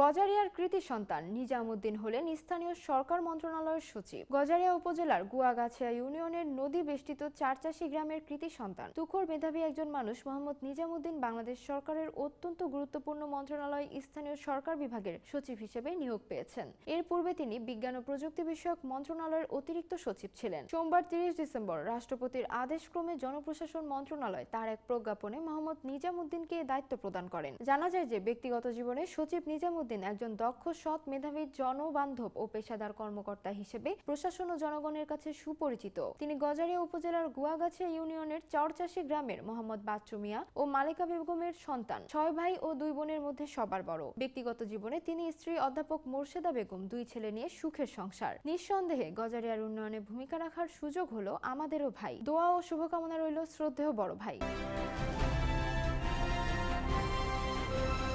গজারিয়ার কৃতি সন্তান নিজামুদ্দিন হলেন স্থানীয় সরকার মন্ত্রণালয়ের সচিব। গজারিয়া উপজেলার গুয়াগাছিয়া ইউনিয়নের নদী বেষ্টিত চারচাশি গ্রামের কৃতি সন্তান। তুখোর মেধাবী একজন মানুষ মোহাম্মদ নিজামুদ্দিন বাংলাদেশ সরকারের অত্যন্ত গুরুত্বপূর্ণ মন্ত্রণালয় স্থানীয় সরকার বিভাগের সচিব হিসেবে নিয়োগ পেয়েছেন। এর পূর্বে তিনি বিজ্ঞান ও প্রযুক্তি বিষয়ক মন্ত্রণালয়ের অতিরিক্ত সচিব ছিলেন। সোমবার তিরিশ ডিসেম্বর রাষ্ট্রপতির আদেশক্রমে জনপ্রশাসন মন্ত্রণালয় তার এক প্রজ্ঞাপনে মোহাম্মদ নিজামুদ্দিনকে দায়িত্ব প্রদান করেন। জানা যায় যে ব্যক্তিগত জীবনে সচিব নিজামুদ্দিন একজন দক্ষ, সৎ মেধাবী জনবান্ধব ও পেশাদার কর্মকর্তা হিসেবে প্রশাসন ও জনগণের কাছে সুপরিচিত। তিনি গজারিয়া উপজেলার গুয়াগাছিয়া ইউনিয়নের চরচাশি গ্রামের মোহাম্মদ বাচ্চু মিয়া ও মালিকা বেগমের সন্তান, ছয় ভাই ও দুই বোনের মধ্যে সবার বড়। ব্যক্তিগত জীবনে তিনি স্ত্রী অধ্যাপক মোর্শেদা বেগম, দুই ছেলে নিয়ে সুখের সংসার। নিঃসন্দেহে গজারিয়ার উন্নয়নে ভূমিকা রাখার সুযোগ হলো আমাদেরও ভাই। দোয়া ও শুভকামনা রইল শ্রদ্ধেয় বড় ভাই।